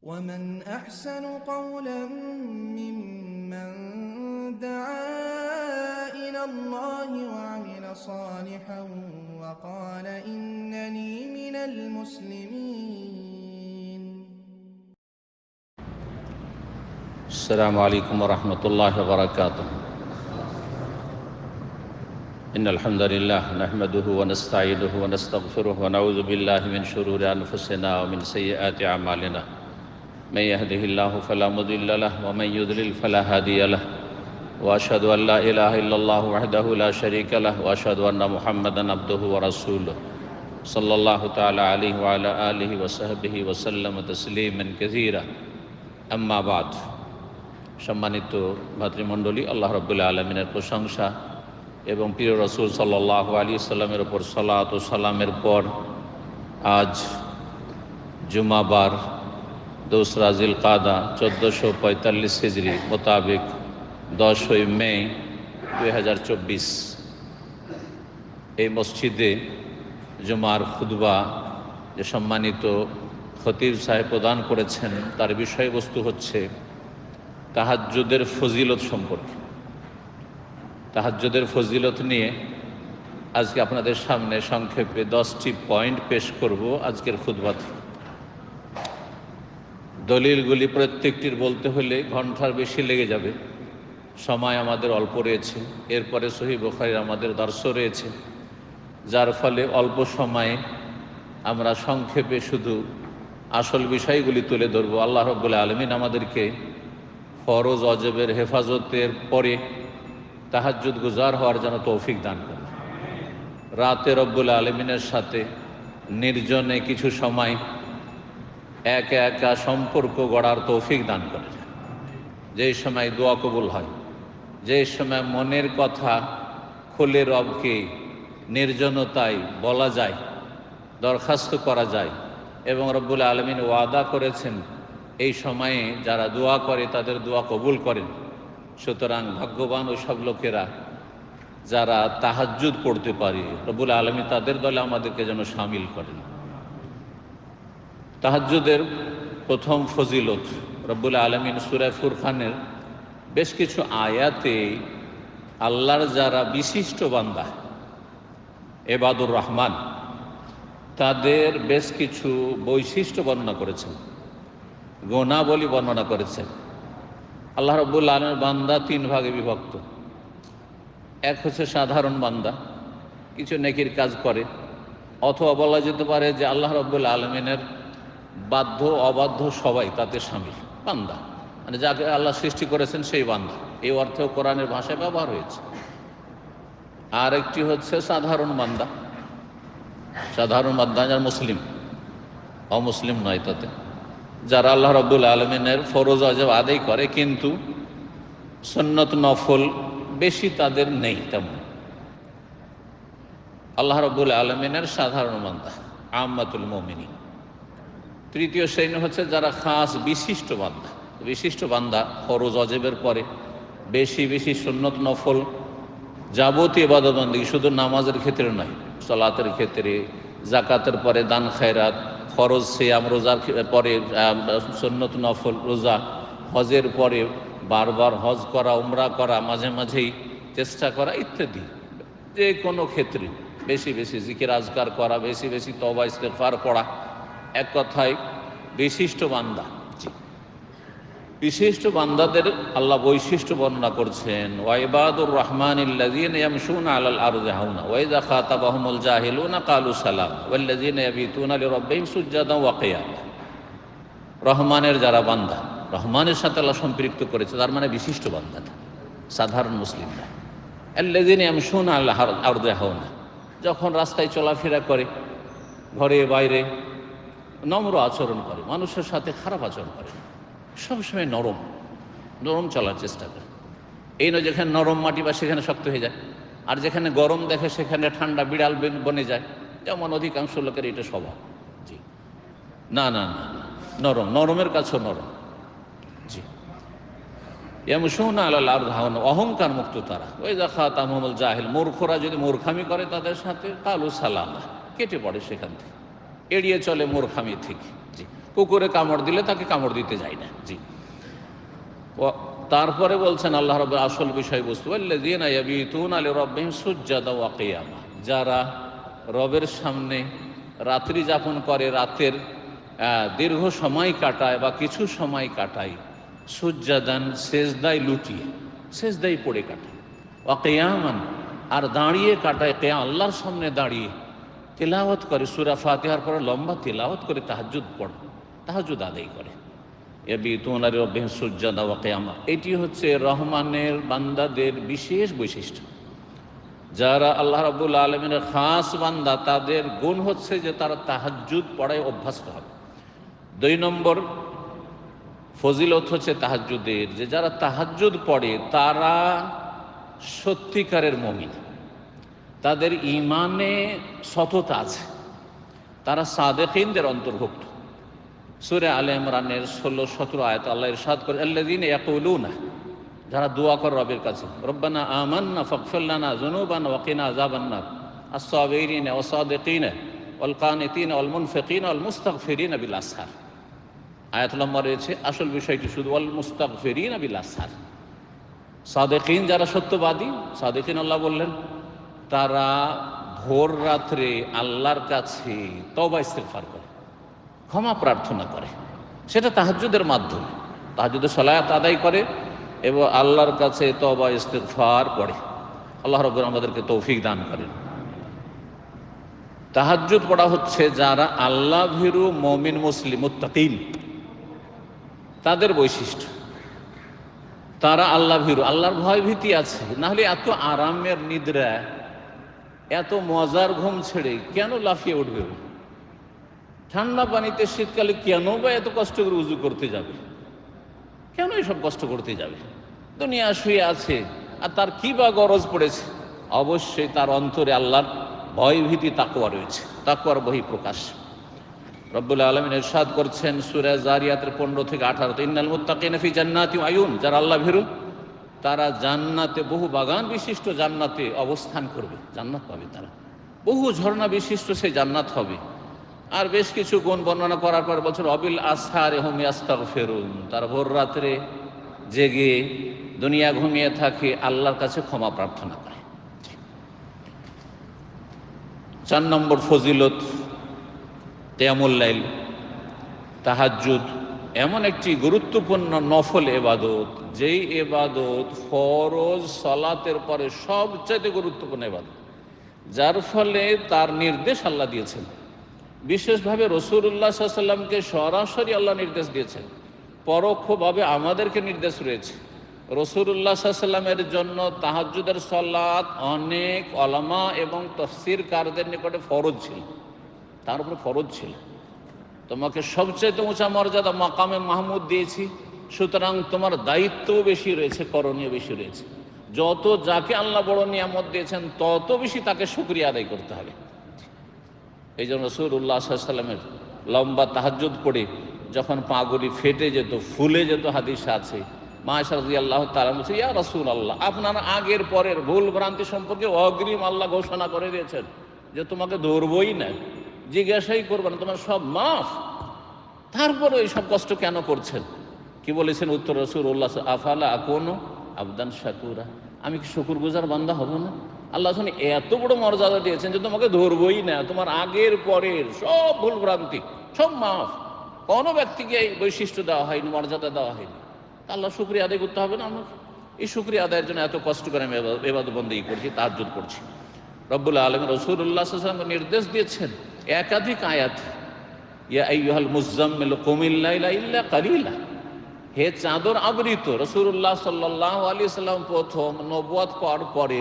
ومن أحسن قولا ممن دعا إلى الله وعمل صالحا وقال إنني من المسلمين. السلام عليكم ورحمة الله وبركاته. إن الحمد لله نحمده ونستعينه ونستغفره ونعوذ بالله من شرور أنفسنا ومن سيئات أعمالنا. من يهده الله فلا مضل له ومن يضلل فلا هادي له. وأشهد أن لا إله إلا الله وحده لا شريك له وأشهد أن محمدا عبده ورسوله. صلى الله تعالى عليه وعلى آله وصحبه وسلم تسليما كثيرا. أما بعد সম্মানিত ভাতৃমণ্ডলী আল্লাহ রব্বুল্লা আলমিনের প্রশংসা এবং প্রিয় রসুল সাল্লাহ আলী সাল্লামের ওপর সালাত ও সালামের পর আজ জুমাবার দোসরা জিল কাদা চোদ্দোশো পঁয়তাল্লিশ হিজড়ি মোতাবেক দশই মে দুই হাজার চব্বিশ। এই মসজিদে জুমার খুদবা যে সম্মানিত খতিব সাহেব প্রদান করেছেন, তার বিষয়বস্তু হচ্ছে তাহাজ্জুদের ফজিলত সম্পর্কে। তাহাজ্জুদের ফজিলত নিয়ে আজকে আপনাদের সামনে সংক্ষেপে দশটি পয়েন্ট পেশ করব আজকের খুদবাত দলিলগুলি প্রত্যেকটির বলতে হলে ঘণ্টার বেশি লেগে যাবে। সময় আমাদের অল্প রয়েছে। এরপরে সহি বখারির আমাদের দর্শ রয়েছে। যার ফলে অল্প সময়ে আমরা সংক্ষেপে শুধু আসল বিষয়গুলি তুলে ধরবো। আল্লাহ রব্বুল আলমিন আমাদেরকে ফরজ, অজবের হেফাজতের পরে তাহাজ্জুদ গুজার হওয়ার যেন তৌফিক দান করে রাতে রব্বুল আলমিনের সাথে নির্জনে কিছু সময় একা একা সম্পর্ক গড়ার তৌফিক দান করে যেই সময় দোয়া কবুল হয় যে সময় মনের কথা খুলে রবকে নির্জনতায় বলা যায়, দরখাস্ত করা যায় এবং রব্বুল আলমিন ওয়াদা করেছেন, এই সময়ে যারা দোয়া করে তাদের দোয়া কবুল করেন। সুতরাং ভাগ্যবান ওই সব লোকেরা যারা তাহাজ্জুদ পড়তে পারে রবুল আলমী তাদের দলে আমাদেরকে যেন সামিল করেন। তাহাজ্জুদের প্রথম ফজিলত রব্বুল আলমিন সুরায় ফুরখানের বেশ কিছু আয়াতে আল্লাহর যারা বিশিষ্ট বান্দা এবাদুর রহমান, তাদের বেশ কিছু বৈশিষ্ট্য বর্ণনা করেছেন, গুণাবলী বর্ণনা করেছেন। আল্লাহ রব্বুল আলমের বান্দা তিন ভাগে বিভক্ত। এক হচ্ছে সাধারণ বান্দা, কিছু নেকির কাজ করে, অথবা বলা যেতে পারে যে আল্লাহ রব্বুল আলমিনের বাধ্য, অবাধ্য সবাই তাতে সামিল। বান্দা। মানে যাকে আল্লাহ সৃষ্টি করেছেন সেই বান্দা। এই অর্থেও কোরআনের ভাষায় ব্যবহার হয়েছে। আর একটি হচ্ছে সাধারণ বান্দা। সাধারণ বান্দা যার মুসলিম। অমুসলিম নয় তাতে। যারা আল্লাহ রব্বুল আলমিনের ফরোজ আজব আদায় করে, কিন্তু সন্নত নফল বেশি তাদের নেই তেমন। আল্লাহ রব্বুল আলমিনের সাধারণ বান্দা আহমাতুল মমিনী তৃতীয় শ্রেণি হচ্ছে যারা খাস বিশিষ্ট বান্দা। বিশিষ্ট বান্দা ফরোজ অজেবের পরে। বেশি বেশি সন্নত নফল, যাবতীয় বাদাবন্দি শুধু নামাজের ক্ষেত্রে নয়, সলাতের ক্ষেত্রে জাকাতের পরে দান, খায়রাত, ফরজ সিয়াম, রোজার পরে সন্নত নফল, রোজা, হজের পরে বারবার হজ করা, উমরা করা, মাঝে মাঝেই চেষ্টা করা ইত্যাদি। যে কোনো ক্ষেত্রে বেশি বেশি জিকির আজগার করা, বেশি বেশি তবা ইস্তেফার পড়া এক কথায় বিশিষ্ট বান্দা। বিশিষ্ট বান্দাদের আল্লাহ বৈশিষ্ট্য বর্ণনা করছেন ওয়াইবাদুর রহমান ইয়ামশুনা আলাল আরদি হাওনা, ওয়া ইযা খাতাবাহুমুল জাহিলুনা ক্বালু সালাম, ওয়াল্লাযীনা ইয়াবিতুনা লিরাব্বিহিম সুজদান ওয়া কিয়ামা। রহমানের যারা বান্দা, রহমানের সাথে আল্লাহ সম্পৃক্ত করেছে, তার মানে বিশিষ্ট বান্দা না সাধারণ মুসলিমরা আল্লাযীনা ইয়ামশুনা আলাল আরদি হাওনা, যখন রাস্তায় চলাফেরা করে, ঘরে বাইরে নম্র আচরণ করে, মানুষের সাথে খারাপ আচরণ করে। সবসময় নরম নরম চলার চেষ্টা করে। এই নয় যেখানে নরম মাটি বা সেখানে শক্ত হয়ে যায়, আর যেখানে গরম দেখে সেখানে ঠান্ডা বিড়াল বনে যায়, যেমন অধিকাংশ লোকের এটা স্বভাব। জি। না না না নরম, নরমের কাছেও নরম। জি। এমসৌনা আল্লাহ আর অহংকার মুক্ত তারা। ওই দেখা তামল জাহিল, মূর্খরা যদি মূর্খামি করে তাদের সাথে, কালু সালাম, কেটে পড়ে সেখান থেকে। এড়িয়ে চলে মূর্খামি থেকে জি। কুকুরে কামড় দিলে তাকে কামড় দিতে যায় না। জি। তারপরে বলছেন আল্লাহ রব আসল বিষয়বস্তু কিয়ামা। যারা রবের সামনে রাত্রি যাপন করে, রাতের দীর্ঘ সময় কাটায় বা কিছু সময় কাটায়, সুজ্জাদান সেজদায় লুটিয়ে সেজদাই পড়ে কাটায়। ওয়াকিয়ামান আর দাঁড়িয়ে কাটায়, কেয়া আল্লাহর সামনে দাঁড়িয়ে তেলাওয়াত করে সুরা ফাতিহার পরে লম্বা তেলাওয়াত করে তাহাজ্জুদ পড়ে, তাহাজ্জুদ আদায় করে। এটি হচ্ছে রহমানের বান্দাদের বিশেষ বৈশিষ্ট্য। যারা আল্লাহ রাবুল আলমিনের খাস বান্দা, তাদের গুণ হচ্ছে যে তারা তাহাজ্জুদ পড়ায় অভ্যস্ত হবে। দুই নম্বর, ফজিলত হচ্ছে তাহাজ্জুদের, যে যারা তাহাজ্জুদ পড়ে, তারা সত্যিকারের মমিন। তাদের ইমানে সততা আছে। তারা সাদেকিনদের অন্তর্ভুক্ত। সুরে আল ইমরানের ষোলো, সতেরো আয়ত আল্লাহ ইরশাদ করে আল্লাদিন ইয়াকুলুনা যারা দোয়া কর রবের কাছে, রব্বানা আমান্না ফকফুল্লানা জুনুবান ওয়াকিনা আজাবান্না আসাবিরিন অসাদেকিন অলকান ইতিন অলমুন ফেকিন অল মুস্তাকফিরিন আবিল আসার আয়াত লম্বা রয়েছে, আসল বিষয়টি শুধু অল মুস্তাক ফেরিন আবিল আসার সাদেকিন যারা সত্যবাদী, সাদেকিন আল্লাহ বললেন তারা ভোর রাত্রে আল্লাহর কাছে তবা ইস্তেগফার করে, ক্ষমা প্রার্থনা করে। সেটা তাহাজ্জুদের মাধ্যমে। তাহাজ্জুদের সলায়াত আদায় করে এবং আল্লাহর কাছে তবা ইস্তেগফার করে। আল্লাহ রব্বুর আমাদেরকে তৌফিক দান করেন। তাহাজ্জুদ পড়া হচ্ছে যারা আল্লাহ ভীরু মমিন, মুসলিম, মুত্তাকিন। তাদের বৈশিষ্ট্য। তারা আল্লাহ ভীরু। আল্লাহর ভয় ভীতি আছে। নাহলে এত আরামের নিদ্রা এত মজার ঘুম ছেড়ে কেন লাফিয়ে উঠবে? ঠান্ডা পানিতে শীতকালে কেন বা এত কষ্ট করে উজু করতে যাবে? কেন এসব কষ্ট করতে যাবে? দুনিয়া শুয়ে আছে, আর তার কি বা গরজ পড়েছে? অবশ্যই তার অন্তরে আল্লাহর ভয় ভীতি তাকুয়া রয়েছে। তাকুয়ার বহি প্রকাশ। রব্বুল আলমিন এরশাদ করছেন সুরা জারিয়াতের পনেরো থেকে আঠারো ইন্নাল মুত্তাকিন ফি জান্নাতি আয়ুন যারা আল্লাহ ভীরু তারা জান্নাতে বহু বাগান বিশিষ্ট জান্নাতে অবস্থান করবে। জান্নাত পাবে তারা। বহু ঝর্ণা বিশিষ্ট সেই জান্নাত হবে। আর বেশ কিছু গুণ বর্ণনা করার পর বলছেন অবিল আসার হোম আস্তাগ ফেরুন তার ভোর রাত্রে জেগে দুনিয়া ঘুমিয়ে থাকে, আল্লাহর কাছে ক্ষমা প্রার্থনা করে। চার নম্বর ফজিলত তেয়ামুল্লাইল তাহাজ্জুদ এমন একটি গুরুত্বপূর্ণ নফল এবাদত, যেই এবাদত ফরজ সলাতের পরে সবচাইতে গুরুত্বপূর্ণ এবাদত, যার ফলে তার নির্দেশ আল্লাহ দিয়েছেন। বিশেষভাবে রসুল্লাহ সাল্লামকে সরাসরি আল্লাহ নির্দেশ দিয়েছেন। পরোক্ষভাবে আমাদেরকে নির্দেশ রয়েছে। রসুল্লাহ সাল্লামের জন্য তাহাজ্জুদের সলাৎ অনেক অলামা এবং তফসির কারদের নিকটে ফরজ ছিল। তার উপরে ফরজ ছিল। তোমাকে সবচেয়ে উঁচা মর্যাদা মাকামে মাহমুদ দিয়েছি। সুতরাং তোমার দায়িত্বও বেশি রয়েছে, করণীয় বেশি রয়েছে। যত যাকে আল্লাহ বড় নিয়ামত দিয়েছেন, তত বেশি তাকে শুক্রিয়া আদায় করতে হবে। এই জন্য রসুল্লাহ সাল্লামের লম্বা তাহাজ্জুদ পড়ে যখন পাগুলি ফেটে যেত, ফুলে যেত হাদিস আছে মা মাশারদি আল্লাহ তালা বলছে, ইয়া রসুল আল্লাহ আপনার আগের পরের ভুল ভ্রান্তি সম্পর্কে অগ্রিম আল্লাহ ঘোষণা করে দিয়েছেন যে তোমাকে ধরবই না। জিজ্ঞাসাই করবে না, তোমার সব মাফ। তারপরে সব কষ্ট কেন করছেন? কি বলেছেন উত্তর রসুল উল্লাহ আফালা কোনো আবদান শাকুরা। আমি কি শুকুর গুজার বান্দা হব না? আল্লাহ শুনি, এত বড় মর্যাদা দিয়েছেন যে তোমাকে ধরবই না। তোমার আগের, পরের সব ভুল ভ্রান্তি, সব মাফ। কোনো ব্যক্তিকে এই বৈশিষ্ট্য দেওয়া হয়নি, মর্যাদা দেওয়া হয়নি। আল্লাহ শুক্রিয়া আদায় করতে হবে না আমাকে এই শুক্রিয়া আদায়ের জন্য এত কষ্ট করে আমি এবাদ বন্দী করছি, তাহাজ্জুদ করছি। রব্বুল আলম রসুল্লাহ নির্দেশ দিয়েছেন একাধিক আয়াত। ইয়া আইয়ুহাল মুজাম্মিল ইল্লা কালিলা। হে চাদর আবৃত রসুল্লাহ সাল্লাহ আলী সাল্লাম প্রথম নবুয়াত পাওয়ার পরে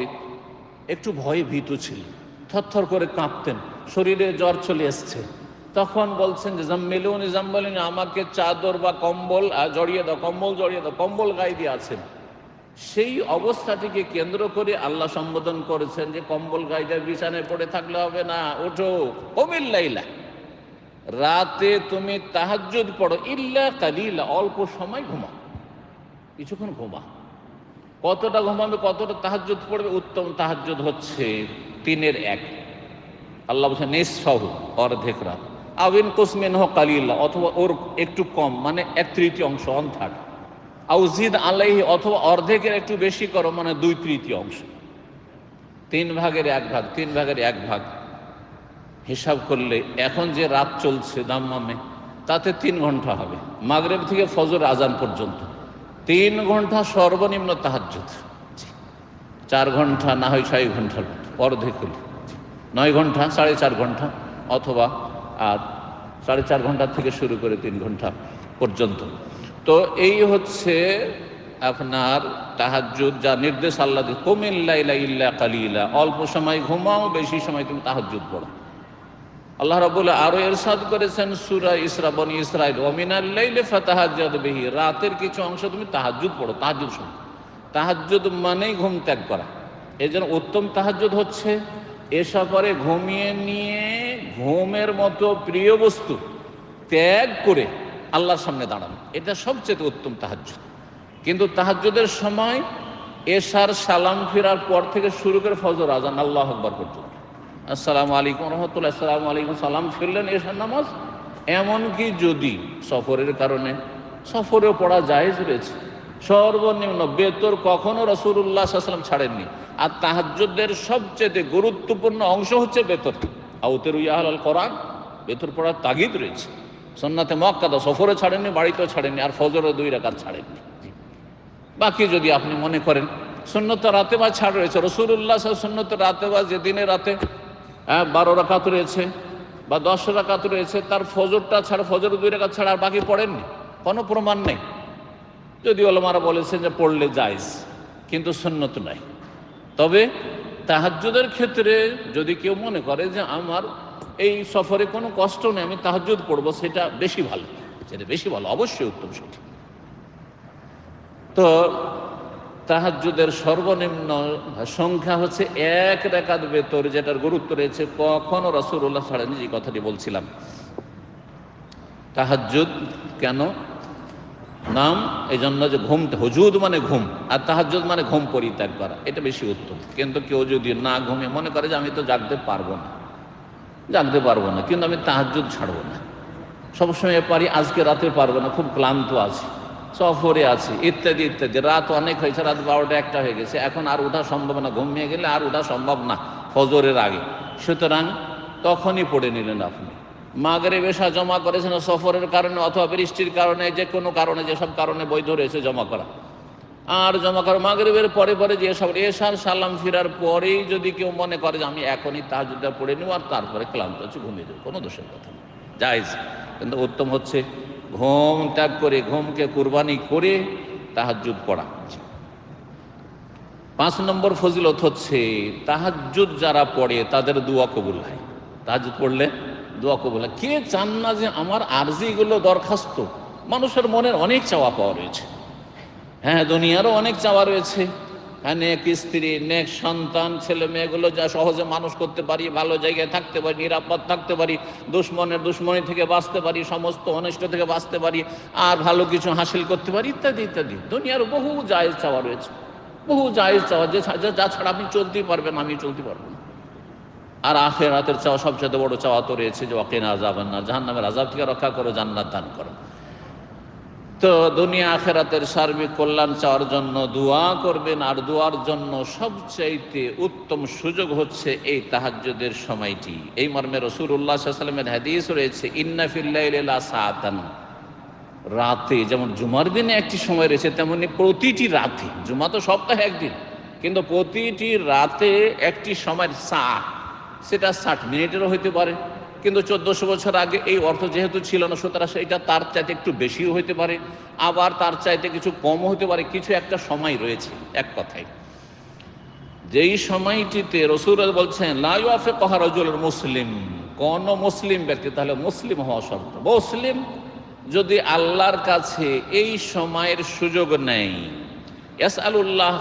একটু ভয়ে ভীত ছিল থরথর করে কাঁপতেন, শরীরে জ্বর চলে এসছে। তখন বলছেন যে, জাম্মিলুন আমাকে চাদর বা কম্বল জড়িয়ে দাও, কম্বল জড়িয়ে দাও, কম্বল গায়ে দিয়ে আছেন। সেই অবস্থাটিকে কেন্দ্র করে আল্লাহ সম্বোধন করেছেন যে কম্বল দিয়ে বিছানায় পড়ে থাকলে হবে না, ওঠো। কমিল্লাইলা রাতে তুমি তাহাজ্জুদ পড়ো, ইল্লা কালিলা, অল্প সময় ঘুমাও। কিছুক্ষণ ঘুমা কতটা ঘুমাবে, কতটা তাহাজ্জুদ পড়বে, উত্তম তাহাজ্জুদ হচ্ছে তিনের এক। আল্লাহ বলছেন, নিঃসহ, অর্ধেক রাত। আবিন কুসমিন হোক কালিল্লা অথবা ওর একটু কম মানে এক তৃতীয় অংশ অন থার্ড আউজিদ আলাইহি অথবা অর্ধেকের একটু বেশি করো মানে দুই তৃতীয় অংশ। তিন ভাগের এক ভাগ, তিন ভাগের এক ভাগ। হিসাব করলে এখন যে রাত চলছে দাম্মামে, তাতে তিন ঘণ্টা হবে। মাগরেব থেকে ফজর, আজান পর্যন্ত। তিন ঘণ্টা সর্বনিম্ন তাহাজ্জুদ। চার ঘণ্টা না হয় ছয় ঘণ্টার অর্ধেক হলে। নয় ঘণ্টা, সাড়ে চার ঘণ্টা, অথবা আর সাড়ে চার ঘণ্টা থেকে শুরু করে তিন ঘণ্টা পর্যন্ত। তো এই হচ্ছে আপনার তাহাজ্জুদ, যা নির্দেশ আল্লাহ কমিল্লা কালিলা। অল্প সময় ঘুমাও, বেশি সময় তুমি তাহাজ্জুদ পড়ো। আল্লাহ রাবুল আরও এরশাদ করেছেন সুরা ইসরা, বনি ইসরাইল ওমিনাল্লাইলে ফাতাহাজ্জাদ বিহি। রাতের কিছু অংশ তুমি তাহাজ্জুদ পড়ো, তাহাজ্জুদ শোনো। তাহাজ্জুদ মানেই ঘুম ত্যাগ করা। এই জন্য উত্তম তাহাজ্জুদ হচ্ছে এসা পরে ঘুমিয়ে নিয়ে ঘুমের মতো প্রিয় বস্তু ত্যাগ করে আল্লাহর সামনে দাঁড়ানো। এটা সবচেয়ে উত্তম তাহাজ্জুদ। কিন্তু তাহাজ্জুদের সময় এশার সালাম ফেরার পর থেকে শুরু করে ফজর, আজান আল্লাহ আকবর পর্যন্ত। আসসালামু আলাইকুম রহমতুল্লাহ, আসসালামু আলাইকুম, সালাম ফিরলেন এশার নামাজ। এমনকি যদি সফরের কারণে, সফরেও পড়া জায়েজ রয়েছে। সর্বনিম্ন বেতর কখনো রসুল্লাহ সাল্লাম ছাড়েননি। আর তাহাজ্জুদের সবচেয়ে গুরুত্বপূর্ণ অংশ হচ্ছে বেতর আউতের ইয়াহাল কোরআন বেতর পড়ার তাগিদ রয়েছে। সন্নাতে মক্কাদা সফরে ছাড়েননি, বাড়িতেও ছাড়েননি, আর ফজরে দুই রাকাত ছাড়েননি। বাকি যদি আপনি মনে করেন সুন্নত রাতে বা ছাড় রয়েছে রসুল্লাহ সুন্নত রাতে বা যে দিনে রাতে হ্যাঁ বারো রাকাত রয়েছে বা দশ রাকাত রয়েছে, তার ফজরটা ছাড়া ফজর দুই রাকাত ছাড়া আর বাকি পড়েননি? কোনো প্রমাণ নেই। যদি ওলমারা বলেছেন যে পড়লে যাইজ কিন্তু সুন্নত নাই। তবে তাহাজ্জুদের ক্ষেত্রে যদি কেউ মনে করে যে আমার এই সফরে কোনো কষ্ট নেই, আমি তাহাজ্জুদ পড়ব, সেটা বেশি ভালো, সেটা বেশি ভালো, অবশ্যই উত্তম সেটি তো তাহাজ্জুদের সর্বনিম্ন সংখ্যা হচ্ছে এক রেখাত বেতর, যেটার গুরুত্ব রয়েছে, কখনো রসুল্লাহ ছাড়েনি যে কথাটি বলছিলাম। তাহাজ্জুদ কেন? নাম এই জন্য যে ঘুম, হুজুদ মানে ঘুম, আর তাহাজ্জুদ মানে ঘুম পরিত্যাগ করা, এটা বেশি উত্তম। কিন্তু কেউ যদি না ঘুমিয়ে মনে করে যে আমি তো জাগতে পারব না জাগতে পারব না, কিন্তু আমি তাহাজ্জুদ ছাড়বো না। সবসময় পারি, আজকে রাতে পারব না, খুব ক্লান্ত আছি, সফরে আছি, ইত্যাদি ইত্যাদি। রাত অনেক হয়েছে, রাত বারোটা একটা হয়ে গেছে, এখন আর ওঠা সম্ভব না ঘুমিয়ে গেলে আর ওঠা সম্ভব না, ফজরের আগে। সুতরাং তখনই পড়ে নিলেন আপনি। মাগরে বেশা জমা করেছেন সফরের কারণে অথবা বৃষ্টির কারণে, যে কোনো কারণে, যেসব কারণে বৈধ রয়েছে, জমা করা। আর জমা করা মাগরেবের পরে পরে যে সব এসার সালাম ফিরার পরেই যদি কেউ মনে করে যে আমি এখনই তাহাজুদটা পড়ে নিব আর তারপরে ক্লান্ত হচ্ছে, ঘুমিয়ে যাব, কোনো দোষের কথা নেই জায়জ। কিন্তু উত্তম হচ্ছে ঘুম ত্যাগ করে, ঘুমকে কুরবানি করে তাহাজুদ পড়া। পাঁচ নম্বর ফজিলত হচ্ছে, তাহাজুদ যারা পড়ে তাদের দুয়া কবুল হয়। তাহাজুদ পড়লে দোয়া কবুল হয়। কে চান না যে আমার আর্জিগুলো দরখাস্ত? মানুষের মনের অনেক চাওয়া পাওয়া রয়েছে। হ্যাঁ দুনিয়ারও অনেক চাওয়া রয়েছে। হ্যাঁ নেক স্ত্রী, নেক সন্তান, ছেলে মেয়েগুলো যা সহজে মানুষ করতে পারি, ভালো জায়গায় থাকতে পারি, নিরাপদ থাকতে পারি, দুশ্মনের দুশ্মনী থেকে বাঁচতে পারি, সমস্ত অনিষ্ট থেকে বাঁচতে পারি, আর ভালো কিছু হাসিল করতে পারি, ইত্যাদি ইত্যাদি। দুনিয়ার বহু জায়েজ চাওয়া রয়েছে। বহু জায়েজ চাওয়া, যে যা ছাড়া আপনি চলতেই পারবেন, আমি চলতে পারব না। আর আখের রাতের চাওয়া, সবচেয়ে বড় চাওয়া তো রয়েছে যে অকেন আজাবেন না জাহান নামের আজাব থেকে রক্ষা করো, জান্নাত দান করো। তো দুনিয়া আখেরাতের সার্বিক কল্যাণ চাওয়ার জন্য দোয়া করবেন, আর দোয়ার জন্য সবচাইতে উত্তম সুযোগ হচ্ছে এই তাহাজ্যদের সময়টি। এই মর্মে রসুল্লাহ সাল্লামের হাদিস রয়েছে ইন্নাফিল্লা রাতে যেমন জুমার দিনে একটি সময় রয়েছে, তেমনি প্রতিটি রাতে, জুমা তো সপ্তাহে একদিন, কিন্তু প্রতিটি রাতে একটি সময় সা সেটা ষাট মিনিটেরও হইতে পারে কিন্তু চোদ্দশো বছর আগে এই অর্থ যেহেতু ছিল না, সুতরাং সেটা তার চাইতে একটু বেশিও হইতে পারে, আবার তার চাইতে কিছু কমও হতে পারে। কিছু একটা সময় রয়েছে, এক কথায়। যেই সময়টিতে রসুর বলছেন লাইফে কহারজুল মুসলিম। কোন মুসলিম ব্যক্তি, তাহলে মুসলিম হওয়া শর্ত। মুসলিম যদি আল্লাহর কাছে এই সময়ের সুযোগ নেই ইয়াস আলুল্লাহ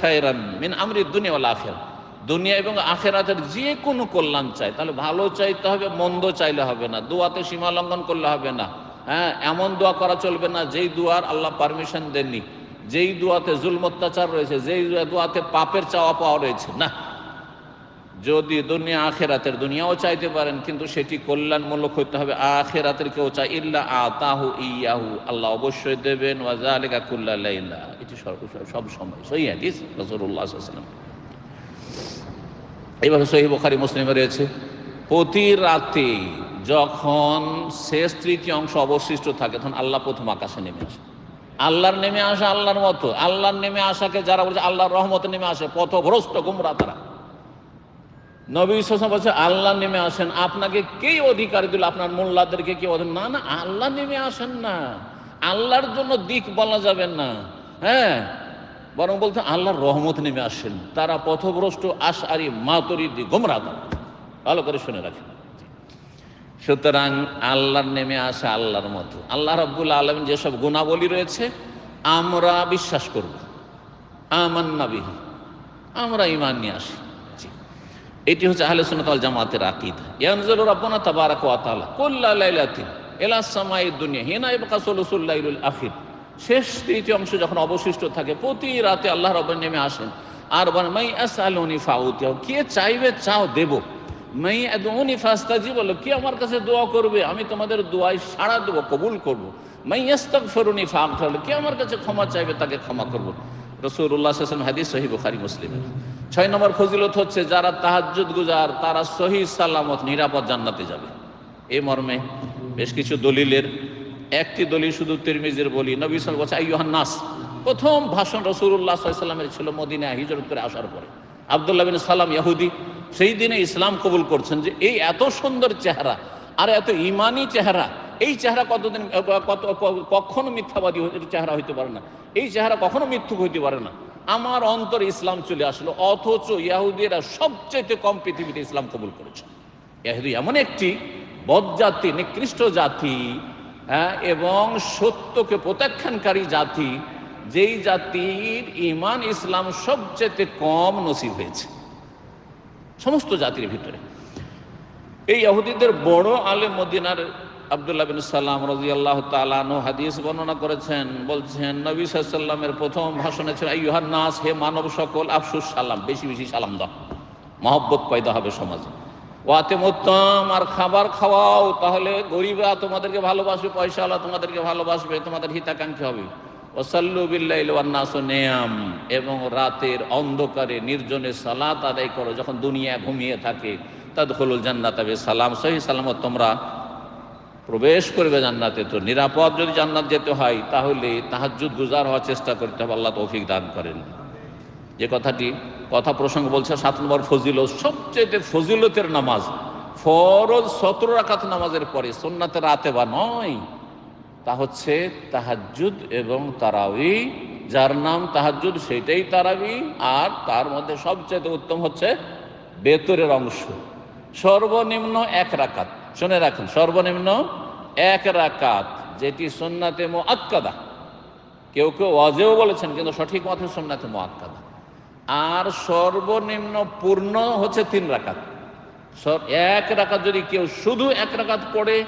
খায়রান মিন আমরি দুনিয়া আখের দুনিয়া এবং আখেরাতের যে কোনো কল্যাণ চাই, তাহলে ভালো চাইতে হবে, মন্দ চাইলে হবে না। দোয়াতে সীমা লঙ্ঘন করলে হবে না। হ্যাঁ এমন দোয়া করা চলবে না, যেই দোয়ার আল্লাহ পারমিশন দেননি। যেই দোয়াতে জুল অত্যাচার রয়েছে, যেই দোয়াতে পাপের চাওয়া পাওয়া রয়েছে, না। যদি দুনিয়া আখেরাতের দুনিয়াও চাইতে পারেন, কিন্তু সেটি কল্যাণমূলক হইতে হবে, আখেরাতের কেউ চাই ইল্লা আতাহু ইয়াহু, আল্লাহ অবশ্যই দেবেন ওয়াজালিকা কুল্লা লাইলা। এটি সব- সব সময়, সহি হাদিস ওয়াসাল্লাম। এইভাবে সহি বুখারী, মুসলিমে রয়েছে। প্রতি রাতে যখন শেষ তৃতীয় অংশ অবশিষ্ট থাকে, তখন আল্লাহ প্রথম আকাশে নেমে আসে। আল্লাহর নেমে আসা আল্লাহর মতো। আল্লাহর নেমে আসাকে যারা বলছে আল্লাহর রহমতে নেমে আসে, পথভ্রষ্ট গুমরা তারা। নবী সাসা বলছে, আল্লাহ নেমে আসেন, আপনাকে কে অধিকার দিল? আপনার মোল্লাদেরকে কে অধিকার না না, আল্লাহ নেমে আসেন না। আল্লাহর জন্য দিক বলা যাবে না। হ্যাঁ বরং বলতে আল্লাহর রহমত নেমে আসেন। তারা পথভ্রষ্ট আশারি মাতরিদি গোমরা ভালো করে শুনে রাখেন। সুতরাং আল্লাহর নেমে আসে আল্লাহর মতো। আল্লাহ রাব্বুল আলম যেসব গুণাবলী রয়েছে, আমরা বিশ্বাস করব। আমান্নাবিহি আমরা ইমান নিয়ে আসি। এটি হচ্ছে আহলে সুন্নাত ওয়াল জামাতের আকিদ। ইয়ানজুল রাব্বানা তাবারাকা ওয়া তাআলা। কুল্লা লাইলাতিন ইলা সামাই দুনিয়া। হিনা ইবকা সুলুসুল লাইলুল আখির। শেষ তৃতীয় অংশ যখন অবশিষ্ট থাকে, প্রতি রাতে আল্লাহ রাব্বান নেমে আসেন। আর বলেন, মাই আসআলুনি ফাউতিয়াও কে চাইবে চাও দেব মাই আদউনি ফাস্তাজিব বলো, কি আমার কাছে দোয়া করবে, আমি তোমাদের দোয়ায় সাড়া দেবো, কবুল করব মাই ইস্তাগফিরুনি ফাগফির কে আমার কাছে ক্ষমা চাইবে, তাকে ক্ষমা করব। রসুল্লাহ হাসান হাদিস সহি বুখারি মুসলিমের। ছয় নম্বর ফজিলত হচ্ছে, যারা তাহাজ্জুদ গুজার, তারা সহি সালামত, নিরাপদ জান্নাতে যাবে। এ মর্মে বেশ কিছু দলিলের একটি দলিল শুধু তিরমিজের বলি। নবী সাল বলছে আইয়ুহান নাস প্রথম ভাষণ রসুল্লাহ সাল্লামের ছিল মদিনায় হিজরত করে আসার পরে। আবদুল্লাহ বিন সালাম ইয়াহুদি, সেই দিনে ইসলাম কবুল করছেন যে এই এত সুন্দর চেহারা আর এত ইমানি চেহারা, এই চেহারা কতদিন কত কখনো মিথ্যাবাদী চেহারা হইতে পারে না। এই চেহারা কখনো মিথ্যুক হইতে পারে না। আমার অন্তর ইসলাম চলে আসলো, অথচ ইয়াহুদিরা সবচেয়ে কম পৃথিবীতে ইসলাম কবুল করেছে। ইয়াহুদি এমন একটি বদজাতি, নিকৃষ্ট জাতি হ্যাঁ, এবং সত্যকে প্রত্যাখ্যানকারী জাতি যেই জাতির ইমান ইসলাম সবচেয়ে কম নসিব হয়েছে। সমস্ত জাতির ভিতরে। এই ইহুদিদের বড় আলেম মদিনার আবদুল্লাহ বিন সাল্লাম রাজি আল্লাহ তালানো হাদিস বর্ণনা করেছেন বলছেন নবী সাল্লামের প্রথম ভাষণে ছিল ইউহান নাস হে মানব সকল আফসুস সালাম বেশি বেশি সালাম দাও। মহব্বত পয়দা হবে সমাজে। ওয়াতে মোত্তম আর খাবার খাওয়াও, তাহলে গরিবরা তোমাদেরকে ভালোবাসবে, পয়সাওয়ালা তোমাদেরকে ভালোবাসবে, তোমাদের হিতাকাঙ্ক্ষী হবে। ওসাল্লু বিল্লাইল ওয়ান্নাসু নেয়াম, এবং রাতের অন্ধকারে নির্জনে সালাত আদায় করো, যখন দুনিয়া ঘুমিয়ে থাকে। তাদ হলুল জান্নাত হবে সালাম, সহি সালামত তোমরা প্রবেশ করবে জান্নাতে। তো নিরাপদ যদি জান্নাত যেতে হয়, তাহলে তাহাজ্জুদ গুজার হওয়ার চেষ্টা করতে হবে, আল্লাহ তৌফিক দান করেন। যে কথাটি কথা প্রসঙ্গ বলছে, সাত নম্বর ফজিলত, সবচেয়ে ফজিলতের নামাজ, ফরজ সতেরো রাকাত নামাজের পরে সোননাথে রাতে বা নয়, তা হচ্ছে তাহাজ্জুদ এবং তারাবি যার নাম তাহাজ্জুদ সেটাই তারাবি, আর তার মধ্যে সবচেয়ে উত্তম হচ্ছে বেতরের অংশ। সর্বনিম্ন এক রাকাত, শুনে রাখুন, সর্বনিম্ন এক রাকাত, যেটি সোননাথে মো আক্কাদা কেউ কেউ অজেও বলেছেন, কিন্তু সঠিক মতে সোননাথে মো আক্কাদা আর সর্বনিম্ন পূর্ণ হচ্ছে তিন রাকাত। এক রাকাত যদি কেউ শুধু এক রাকাত পড়ে,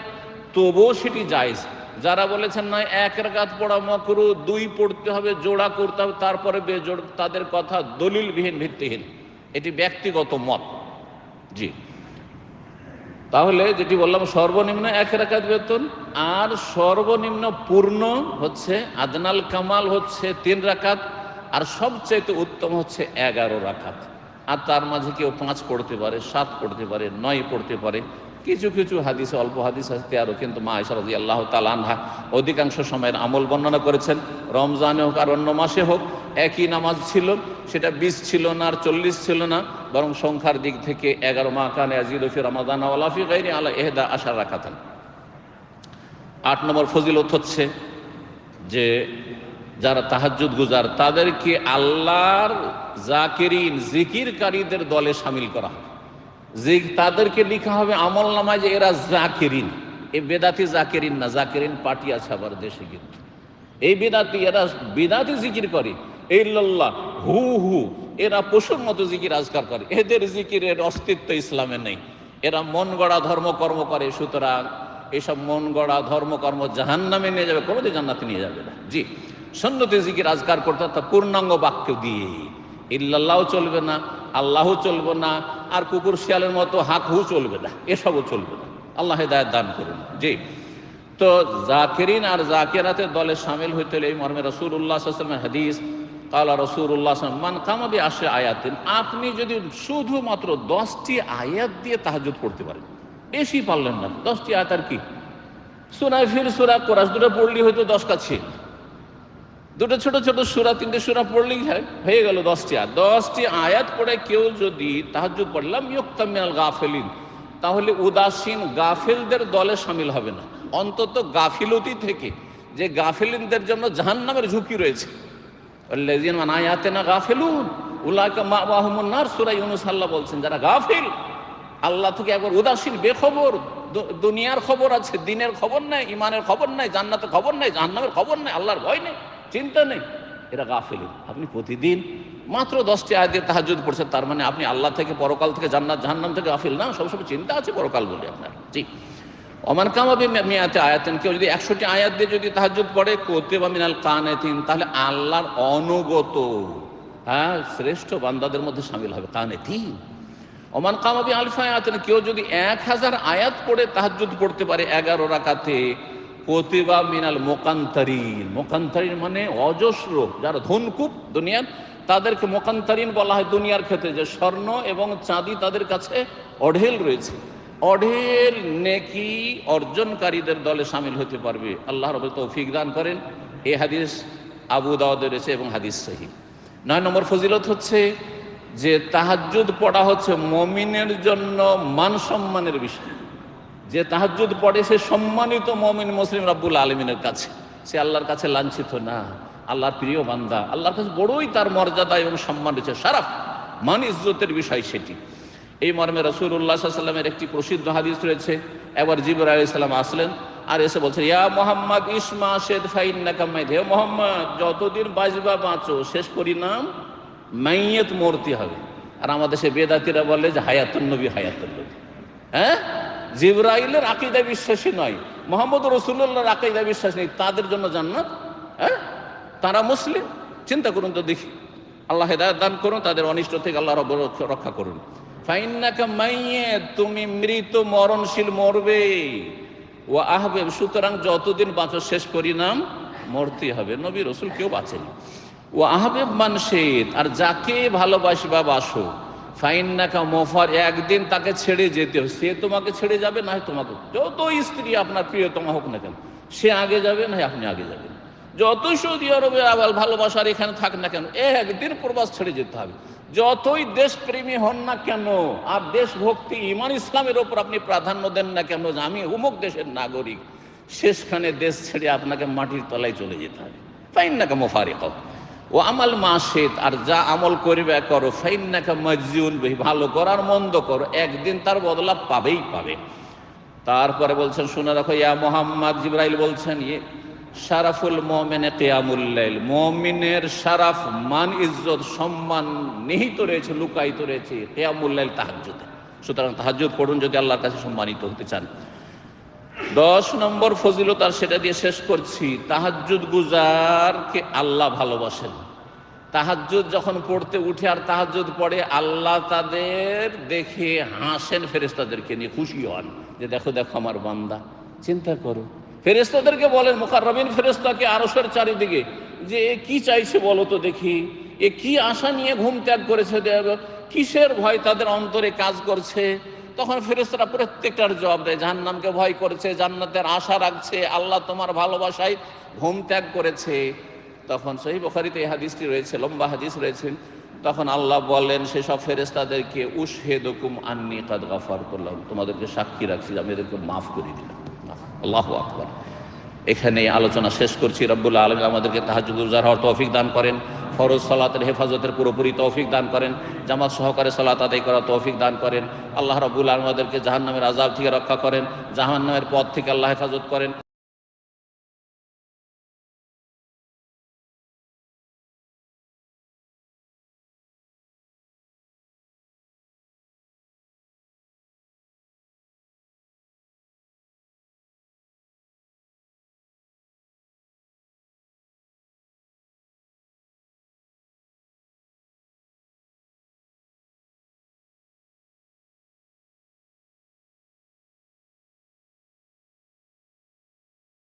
তবুও সেটি জায়েজ। যারা বলেছেন নয়, এক রাকাত পড়া মকরু, দুই পড়তে হবে, জোড়া করতে হবে, তারপরে বেজোড়, তাদের কথা দলিলবিহীন, ভিত্তিহীন। এটি ব্যক্তিগত মত। জি। তাহলে যেটি বললাম, সর্বনিম্ন এক রাকাত বেতন, আর সর্বনিম্ন পূর্ণ হচ্ছে, আদনাল কামাল হচ্ছে তিন রাকাত আর সবচাইতে উত্তম হচ্ছে এগারো রাখাত আর তার মাঝে কেউ পাঁচ পড়তে পারে, সাত পড়তে পারে, নয় পড়তে পারে। কিছু কিছু হাদিসে, অল্প হাদিস আছে তেরো কিন্তু মা রাজি আল্লাহ তালানহা অধিকাংশ সময়ের আমল বর্ণনা করেছেন। রমজানে হোক আর অন্য মাসে হোক, একই নামাজ ছিল, সেটা বিশ ছিল না আর চল্লিশ ছিল না, বরং সংখ্যার দিক থেকে এগারো মা কানে আজিদফি রমাদান আলাফি গাইনি আলা এহদা আশার রাখাতেন আট নম্বর ফজিলত হচ্ছে যে যারা তাহাজ্জুদ গুজার, তাদেরকে আল্লাহর জাকিরিন, জিকিরকারীদের দলে সামিল করা হবে। যে তাদেরকে লিখা হবে আমল নামায় যে এরা জাকিরিন। এ বেদাতি জাকিরিন না, জাকিরিন পার্টি আছে আবার দেশে কিন্তু। এই বেদাতি, এরা বেদাতি জিকির করে। এই লল্লা হু হু, এরা পশুর মতো জিকির আজকার করে। এদের জিকিরের অস্তিত্ব ইসলামে নেই। এরা মন গড়া ধর্মকর্ম করে, সুতরাং এসব মন গড়া ধর্মকর্ম জাহান নামে নিয়ে যাবে, কোনোদিন জান্নাতে নিয়ে যাবে না। জি। সন্ন্যতে জিকির আজকার করতে তা পূর্ণাঙ্গ বাক্য দিয়ে। ইল্লাল্লাহ চলবে না আল্লাহ চলবে না, আর কুকুর শিয়ালের মতো হাঁক হু চলবে না, এসবও চলবে না। আল্লাহ হেদায়ত দান করুন। জি। তো জাকিরিন আর জাকিরাতের দলে সামিল হইতে হলে এই মর্মে রসুল্লাহ আসলামের হাদিস, কালা রসুল্লাহ মান কামাবি আসে আয়াতিন আপনি যদি শুধুমাত্র দশটি আয়াত দিয়ে তাহাজুদ পড়তে পারেন, বেশি পারলেন না। দশটি আয়াত আর কি? সুরায় ফির সুরা কোরআশ দুটো পড়লি হয়তো দশ কাছে দুটো ছোট ছোট সুরা, তিনটে সুরা পড়লেই হয়, হয়ে গেল দশটি আয়াত। দশটি আয়াত পড়ে কেউ যদি তাহাজুদ পড়লাম ইয়ক্তামিনাল গাফেলিন, তাহলে উদাসীন গাফিলদের দলে সামিল হবে না। অন্তত গাফিলতি থেকে, যে গাফিলিনদের জন্য জাহান্নামের ঝুঁকি রয়েছে। লেজিন মানায়াতে না গাফিলুন উল্লাহকা মা বাহমুন্নার সুরাই অনুসাল্লাহ বলছেন, যারা গাফিল, আল্লাহ থেকে একবার উদাসীন বেখবর দুনিয়ার খবর আছে, দিনের খবর নাই ইমানের খবর নাই, জান্নাতের খবর নাই, জাহান্নামের খবর নাই, আল্লাহর ভয় নেই। চিন্তা নেই, এরা গাফিল। আপনি প্রতিদিন মাত্র দশটি আয় দিয়ে তাহাজুদ পড়ছেন, তার মানে আপনি আল্লাহ থেকে পরকাল থেকে জান্নাত, জাহান্নাম থেকে গাফিল না সবসময় চিন্তা আছে পরকাল বলে আপনার। জি। অমান কামাবি মেয়াতে আয়াতেন, কেউ যদি একশোটি আয়াত দিয়ে যদি তাহাজুদ পড়ে কোতে বা মিনাল কানেতিন, তাহলে আল্লাহর অনুগত হ্যাঁ শ্রেষ্ঠ বান্দাদের মধ্যে সামিল হবে, কানেতিন। ওমান কামাবি আলফা আয়াতেন, কেউ যদি এক হাজার আয়াত পড়ে তাহাজুদ পড়তে পারে এগারো রাকাতে প্রতিভা মিনাল মোকান্তারিন। মোকান্তারিন মানে অজস্র, যারা ধনকুপ দুনিয়ার, তাদেরকে মোকান্তারিন বলা হয় দুনিয়ার ক্ষেত্রে, যে স্বর্ণ এবং চাঁদি তাদের কাছে অঢেল রয়েছে। অঢেল নেকি অর্জনকারীদের দলে সামিল হতে পারবে। আল্লাহ রব তৌফিক দান করেন। এ হাদিস আবু দাওয়াদের রয়েছে এবং হাদিস সহি। নয় নম্বর ফজিলত হচ্ছে যে তাহাজ্জুদ পড়া হচ্ছে মমিনের জন্য মান সম্মানের বিষয়। যে তাহাজ্জুদ পড়ে সে সম্মানিত মমিন মুসলিম রাব্বুল আলমিনের কাছে। সে আল্লাহর কাছে লাঞ্ছিত না। আল্লাহর প্রিয় বান্দা, আল্লাহর কাছে বড়ই তার মর্যাদা এবং সম্মান রয়েছে। সারাফ মান ইজ্জতের বিষয় সেটি। এই মর্মে রসুল্লাহ সাল্লামের একটি প্রসিদ্ধ হাদিস রয়েছে। একবার জিবর আলাইসাল্লাম আসলেন আর এসে বলছেন, ইয়া মোহাম্মদ, ইসমা শেদ ফাইন নাকামাই হে মোহাম্মদ, যতদিন বাজবা বাঁচো, শেষ পরিণাম মাইয়েত মূর্তি হবে। আর আমাদের সে বেদাতিরা বলে যে, হায়াতুন নবী হায়াতুন নবী। হ্যাঁ? জিব্রাইলের আকিদা বিশ্বাসী নয় মোহাম্মদ রসুল্লাহর আকিদা বিশ্বাস নেই, তাদের জন্য জান্নাত হ্যাঁ? তারা মুসলিম, চিন্তা করুন তো দেখি। আল্লাহ হেদায়ত দান করুন, তাদের অনিষ্ট থেকে আল্লাহ রব রক্ষা করুন। ফাইন্নাকা মাইয়ে তুমি মৃত, মরণশীল মরবে। ও আহবে, সুতরাং যতদিন বাঁচো, শেষ পরিণাম মরতে হবে। নবী রসুল কেউ বাঁচেনি। ও আহবেব মানসেদ আর যাকে ভালোবাসবা বাসো একদিন তাকে ছেড়ে যেতে হবে। সে তোমাকে ছেড়ে যাবে, না তোমাকে। যত স্ত্রী আপনার প্রিয়তমা হোক না কেন, সে আগে যাবে, না আপনি আগে যাবেন। যতই সৌদি আরবে আবার ভালোবাসার এখানে থাক না কেন, একদিন প্রবাস ছেড়ে যেতে হবে। যতই দেশপ্রেমী হন না কেন, আর দেশভক্তি, ইমান ইসলামের ওপর আপনি প্রাধান্য দেন না কেন, যে আমি অমুক দেশের নাগরিক, শেষখানে দেশ ছেড়ে আপনাকে মাটির তলায় চলে যেতে হবে। ফাইন না ফাইন্নাকা মোফারিক ও আমাল মাসেদ, আর যা আমল করবে করো, ফাইন্নাকা মজুন ভালো করার মন্দ করো, একদিন তার বদলা পাবেই পাবে। তারপরে বলছেন, শুনে রাখো, ইয়া মোহাম্মদ, জিব্রাইল বলছেন ইয়ে শারাফুল মোমেনে কেয়ামুল্লাইল মমিনের শারাফ, মান, ইজ্জত, সম্মান নিহিত রয়েছে, লুকায়িত রয়েছে কেয়ামুল্লাইল তাহাজ্জুদে। সুতরাং তাহাজ্জুদ পড়ুন যদি আল্লাহর কাছে সম্মানিত হতে চান। দশ নম্বর ফজিলত আর সেটা দিয়ে শেষ করছি। তাহাজ্জুদ গুজারকে আল্লাহ ভালোবাসেন। তাহাজ্জুদ যখন পড়তে উঠে আর তাহাজ্জুদ পড়ে, আল্লাহ তাদের দেখে হাসেন ফেরেস্তাদেরকে নিয়ে খুশি হন যে দেখো দেখো আমার বান্দা, চিন্তা করো। ফেরেস্তাদেরকে বলেন মুখারবিন ফেরেস্তাকে আরসের চারিদিকে, যে এ কি চাইছে বলো তো দেখি। এ কি আশা নিয়ে ঘুম ত্যাগ করেছে কিসের ভয় তাদের অন্তরে কাজ করছে? তখন ফেরেস্তারা প্রত্যেকটার জবাব দেয়, জাহান্নামকে ভয় করেছে, জান্নাতের আশা রাখছে, আল্লাহ তোমার ভালোবাসায় ঘুম ত্যাগ করেছে। তখন সেই বখারিতে এই হাদিসটি রয়েছে, লম্বা হাদিস রয়েছে। তখন আল্লাহ বলেন, সেসব ফেরেস্তাদেরকে উসহেদকুম আন্নি কাদ গাফার করলাম তোমাদেরকে সাক্ষী রাখছি, আমি এদেরকে মাফ করে দিলাম। আল্লাহ আকবর। এখানে আলোচনা শেষ করছি। রব্বুল আলম আমাদেরকে তাহাজুগুজার হওয়ার তৌফিক দান করেন। ফরজ সালাতের হেফাজতের পুরোপুরি তৌফিক দান করেন। জামাত সহকারে সালাত আদায় করার তৌফিক দান করেন। আল্লাহ রব্বুল আলমাদেরকে জাহান্নামের আজাব থেকে রক্ষা করেন। জাহান্নামের পথ থেকে আল্লাহ হেফাজত করেন।